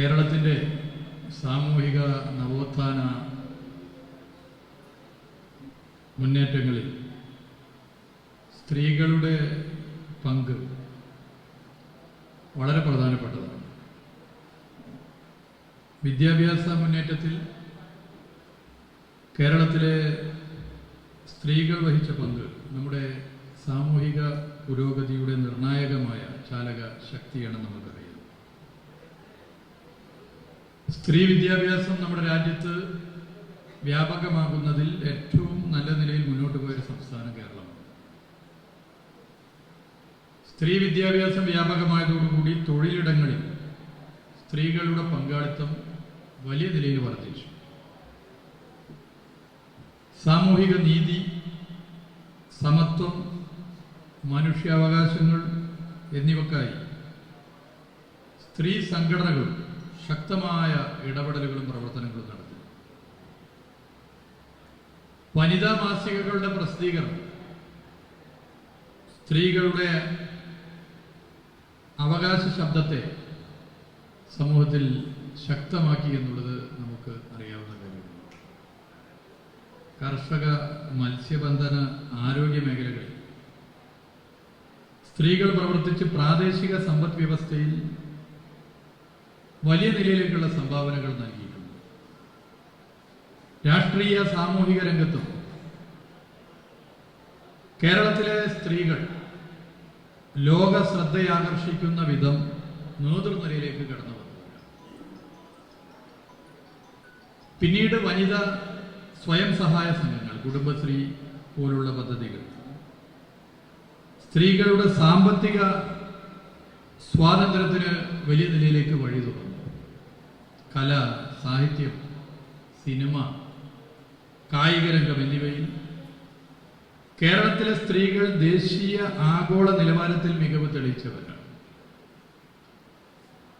കേരളത്തിന്റെ സാമൂഹിക നവോത്ഥാന മുന്നേറ്റങ്ങളിൽ സ്ത്രീകളുടെ പങ്ക് വളരെ പ്രധാനപ്പെട്ടതാണ്. വിദ്യാഭ്യാസ മുന്നേറ്റത്തിൽ കേരളത്തിലെ സ്ത്രീകൾ വഹിച്ച പങ്ക് നമ്മുടെ സാമൂഹിക പുരോഗതിയുടെ നിർണായകമായ ചാലക ശക്തിയാണ് നമുക്കറിയാം സ്ത്രീ വിദ്യാഭ്യാസം നമ്മുടെ രാജ്യത്ത് വ്യാപകമാകുന്നതിൽ ഏറ്റവും നല്ല നിലയിൽ മുന്നോട്ട് പോയൊരു സംസ്ഥാനം കേരളമാണ്. സ്ത്രീ വിദ്യാഭ്യാസം വ്യാപകമായതോടുകൂടി തൊഴിലിടങ്ങളിൽ സ്ത്രീകളുടെ പങ്കാളിത്തം വലിയ നിലയിൽ വർദ്ധിച്ചു. സാമൂഹിക നീതി സമത്വം മനുഷ്യാവകാശങ്ങൾ എന്നിവക്കായി സ്ത്രീ സംഘടനകൾ ശക്തമായ ഇടപെടലുകളും പ്രവർത്തനങ്ങളും നടത്തി. വനിതാ മാസികകളുടെ പ്രസിദ്ധീകരണം സ്ത്രീകളുടെ അവകാശ ശബ്ദത്തെ സമൂഹത്തിൽ ശക്തമാക്കി എന്നുള്ളത് നമുക്ക് അറിയാവുന്ന കാര്യമാണ്. കർഷക മത്സ്യബന്ധന ആരോഗ്യ മേഖലകളിൽ സ്ത്രീകൾ പ്രവർത്തിച്ച് പ്രാദേശിക സമ്പദ് വ്യവസ്ഥയിൽ വലിയ നിലയിലേക്കുള്ള സംഭാവനകൾ നൽകിയിട്ടുണ്ട്. രാഷ്ട്രീയ സാമൂഹിക രംഗത്തും കേരളത്തിലെ സ്ത്രീകൾ ലോക ശ്രദ്ധയാകർഷിക്കുന്ന വിധം നേതൃനിരയിലേക്ക് കടന്നു വന്നു പിന്നീട് വനിത സ്വയം സഹായ സംഘങ്ങൾ കുടുംബശ്രീ പോലുള്ള പദ്ധതികൾ. സ്ത്രീകളുടെ സാമ്പത്തിക സ്വാതന്ത്ര്യത്തിന് വലിയ നിലയിലേക്ക് വഴി തുറന്നു കല സാഹിത്യം സിനിമ കായിക രംഗം എന്നിവയിൽ കേരളത്തിലെ സ്ത്രീകൾ ദേശീയ ആഗോള നിലവാരത്തിൽ മികവ് തെളിയിച്ചവരാണ്.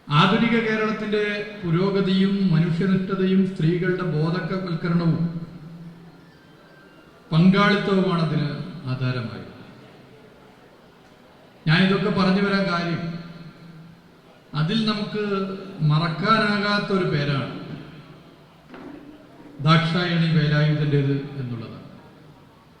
ആധുനിക കേരളത്തിന്റെ പുരോഗതിയും മനുഷ്യനിഷ്ഠതയും സ്ത്രീകളുടെ ബോധവൽക്കരണവും പങ്കാളിത്തവുമാണ് അതിന് ആധാരമായത്. ഞാനിതൊക്കെ പറഞ്ഞു വരാൻ കാര്യം അതിൽ നമുക്ക് മറക്കാനാകാത്ത ഒരു പേരാണ് ദാക്ഷായണി വേലായുധന്റെത് എന്നുള്ളതാണ്